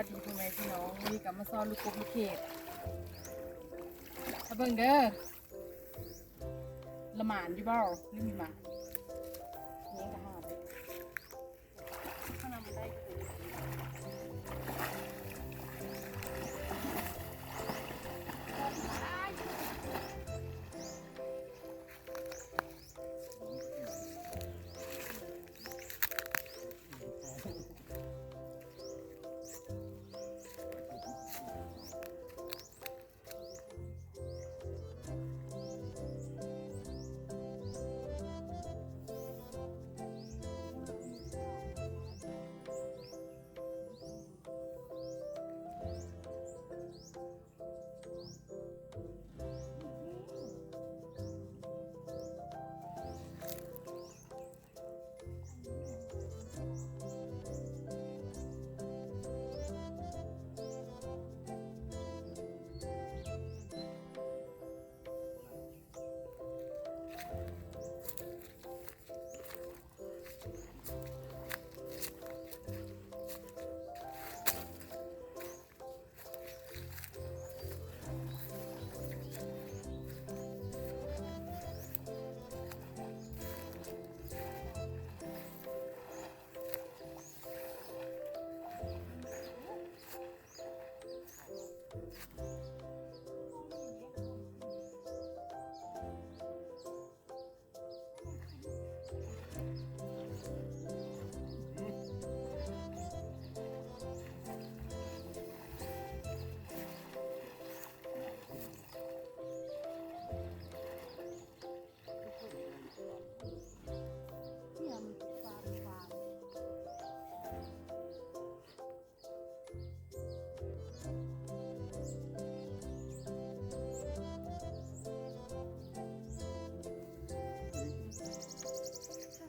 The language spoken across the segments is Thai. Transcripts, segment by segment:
สวัสดีพ่อแม่พี่น้องนี่กลับมาซ้อนลูกกบลูกเขตมาเบิ่งเด้อละหมานอยู่บ่หรือมีหมาเ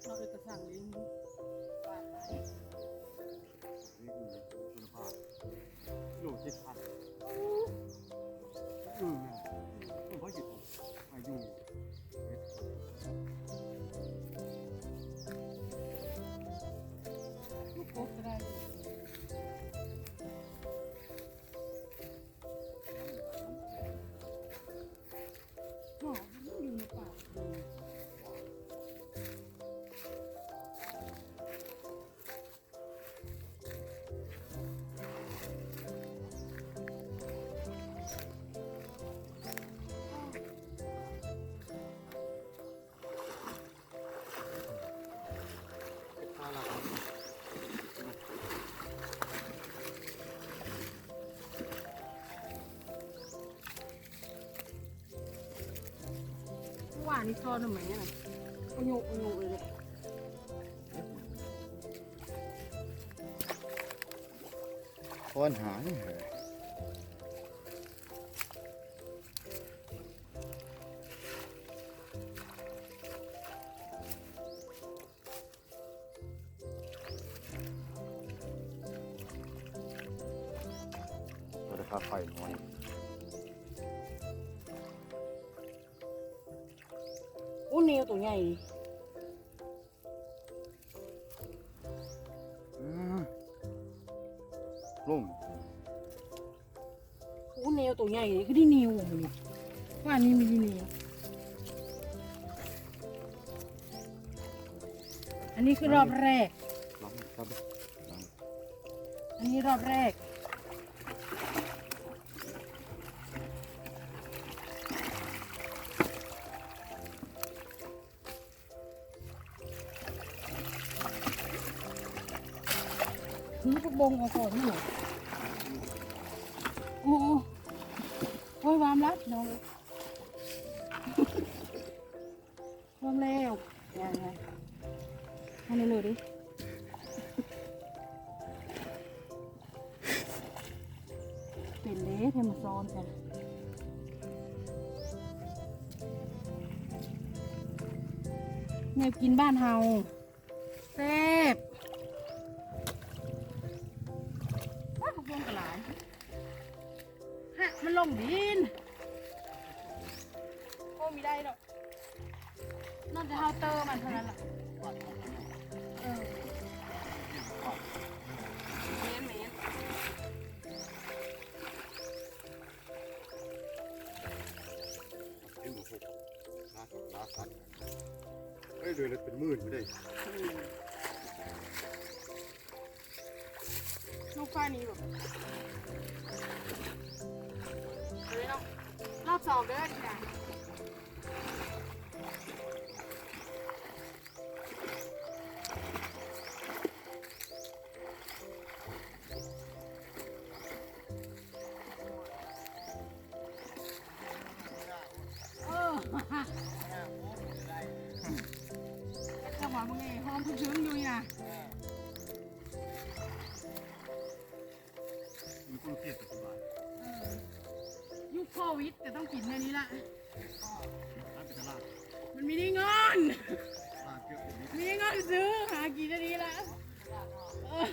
เราเอกสารเลี้ยงฟาร์มไว้นี่คือคุณภาพโลเจ็ดพันอืมผมเขาหยิบอายุ เมื่อวานนี่ทอดทำไมอะเอาโยกเอาโยกเลยเนี่ยค้อนหางเหร อ้เนียวตัวใหญ่ดิอืมลุ่มโอ้เนียวตัวใหญ่ดิคือที่นิวมันนี่ว่านี่มีที่นิวอันนี้คือรอบแรกล้างครับล้างอันนี้รอบแรก บงเอาก่อนนี่หรอโอ้โหโอ้ยวามแล้วน้องวามแล้วยังไงเอาเลยเลยดิเป็นเละเทมาซ้อนกันเนี่ยกินบ้านเฮาแซ่บันลงดินโอ้มีได้หรอกน่กจะเฮาเตอร์มันเท่านั้นล่ะเมนเมนเอ็มบอกลาวเอ้ยเดือละเป็นหมื่นไม่ได้น้องฟ้านี่แบบ รอบสองเด้อทีน่ะเออจังหวะมึงไงหอมถึงๆอยู่นี่นะมีคนเกลียดแต่สบาย เออยุคโควิดแต่ต้องกินในนี้ละ ร้านเป็นตลาดมันมีได้เงินร้านเกือบเป็นนิดมีได้เงินซื้อหากินในนี้ละเออ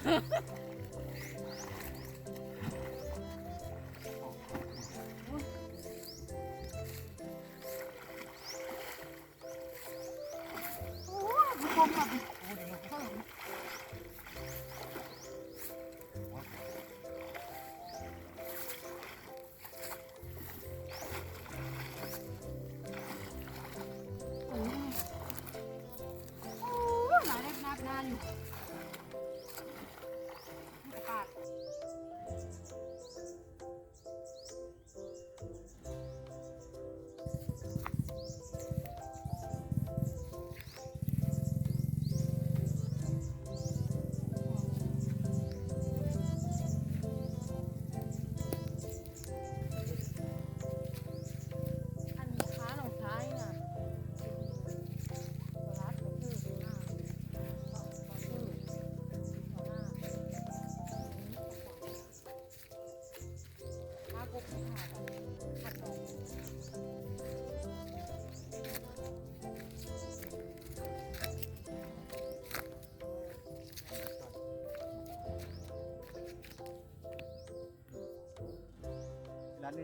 นั่นานอยู่ปาด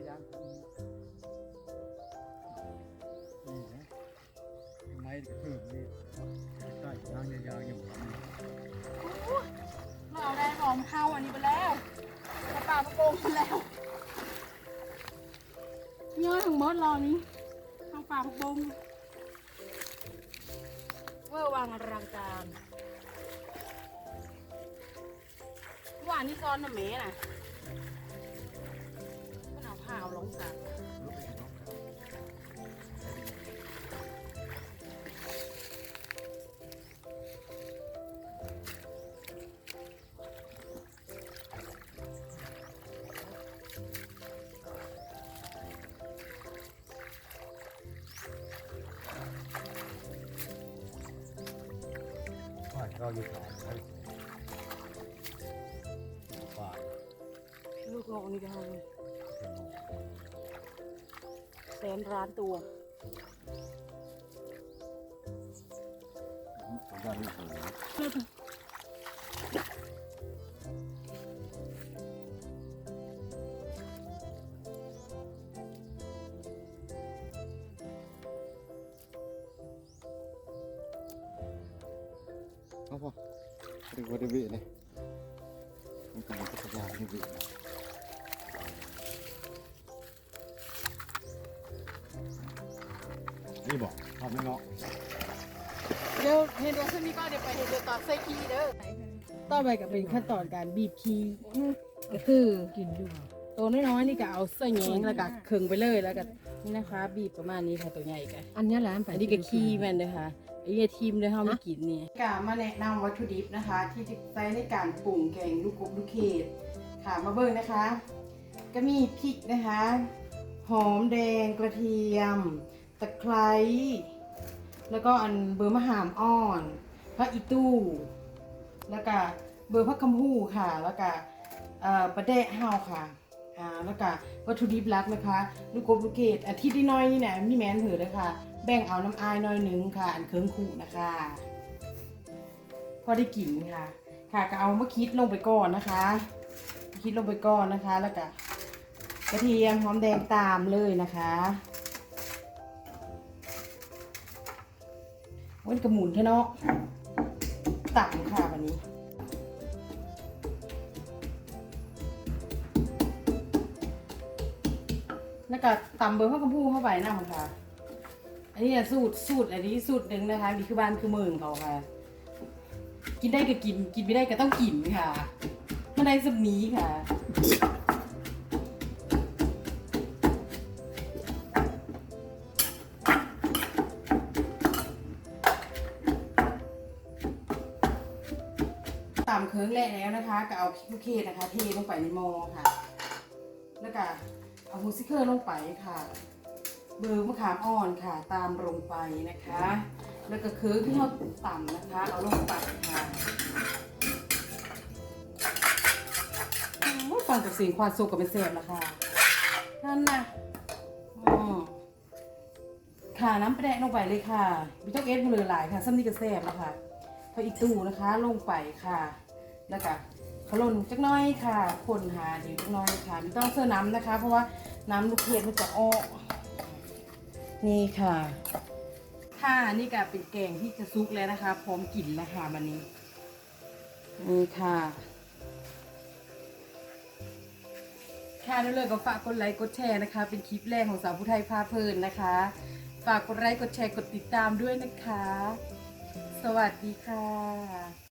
ย่างนี่นะไม้เพิ่มนี่ใต้ยางยางอยู่ครับเราเอาได้หอมเฮาอันนี้ไปแล้วกระป่าประโกงไปแล้วเงยถึงมดรอนี้ทางป่าประโกงเวอร์วังอลังการหวานนี่ซ้อนน้ำเมน่ะ งสัตว์รู้ไปเนาะฝ่ายเราอยู่ฝ่ายไหนฝ่ายลูกโลนี่ก็เอาเลย เป็นหมอ แสนร้านตัวผมว่านี่สูงเอาพอเรียกว่าได้เวเลยมันเป็นพัทยาได้เว นี่บอกทำไม่เนาะเดี๋ยวเห็นว่าขึ้นนี่ก็เดี๋ยวไปเห็นเดี๋ยวตอนใส่คีเด้อต่อไปก็เป็นขั้นตอนการบีบคีก็คือกินอยู่ตัวน้อยๆนี่ก็เอาใส่แยงแล้วก็เคึงไปเลยแล้วก็นี่นะคะ บีบประมาณนี้ค่ะตัวใหญ่กันอันเนี้ยแหละอันนี้ก็ขี้แมันเลยค่ะไอ้เหี้ยทีมเลยเฮาไม่กินนี่กามาแนะนำวัตถุดิบนะคะ ที่จะใช้ในการปรุงแกงลูกกบลูกเขดค่ะมาเบิ่งนะคะ ก็มีพริกนะคะ หอมแดงกระเทียมตะไคร้แล้วก็อันเบอร์มะหามอ่อนพระอีตู้ แล้วก็เบอร์พักคำหู้ค่ะ แล้วก็ประเดะเฮาค่ะอ่าแล้วก็วัตถุดิบลักนะคะ ลูกกบลูกเกดอาทิตย์ที่น้อยนี่นะมีแมนเถือเลยค่ะ แบ่งเอาน้ำอายน้อยหนึ่งค่ะ อันเคิงคู่นะคะ พอได้กลิ่นค่ะ ค่ะก็เอามะคิดลงไปก่อนนะคะมะคิดลงไปก่อนนะคะ แล้วก็กระเทียมหอมแดงตามเลยนะคะ ว้นกระหมุนเทเนาะตักค่ะวันนี้แล้วก็ตำเบอร์ข้าวกระพูเข้าไปนะมันค่ะ อันนี้นะสูตรสูตรอันนี้สูตรหนึ่งนะคะนี่คือบ้านคือเมืองเขาค่ะ กินได้ก็กิน กินไม่ได้ก็ต้องกินค่ะมันได้สำนี้ค่ะ ตามเคิร์งแรกแล้วนะคะก็เอาพริกลูกเกดนะคะเทลงไปในหม้อค่ะ แล้วก็เอาฮูซิเคอร์ลงไปค่ะ เบอร์มะขามอ่อนค่ะ ตามลงไปนะคะ แล้วก็เคิร์งที่เราต่ำนะคะ เอาลงไปค่ะฟังจากเสียงความสุขกับเป็นเสียงแล้วค่ะนั่นนะอ๋อค่ะน้ำแปะลงไปเลยค่ะไม่ต้องเอสมือหลายค่ะซ้ำนี่ก็แซ่บแล้วค่ะพออีกตู้นะคะลงไปค่ะ แล้วก็ขลุ่นจักน้อยค่ะคนหาเดี๋ยวจักน้อยค่ะไม่ต้องเสื้อน้ำนะคะ เพราะว่าน้ำลูกเห็ดมันจะออนี่ค่ะค่ะนี่ก็เป็นแกงที่จะซุกแล้วนะคะ พร้อมกลิ่นแล้วค่ะวันนี้นี่ค่ะค่ะนั่นเลยก็ฝากกดไลค์กดแชร์นะคะ เป็นคลิปแรกของสาวผู้ไทยพาเพลินนะคะ ฝากกดไลค์กดแชร์กดติดตามด้วยนะคะ สวัสดีค่ะ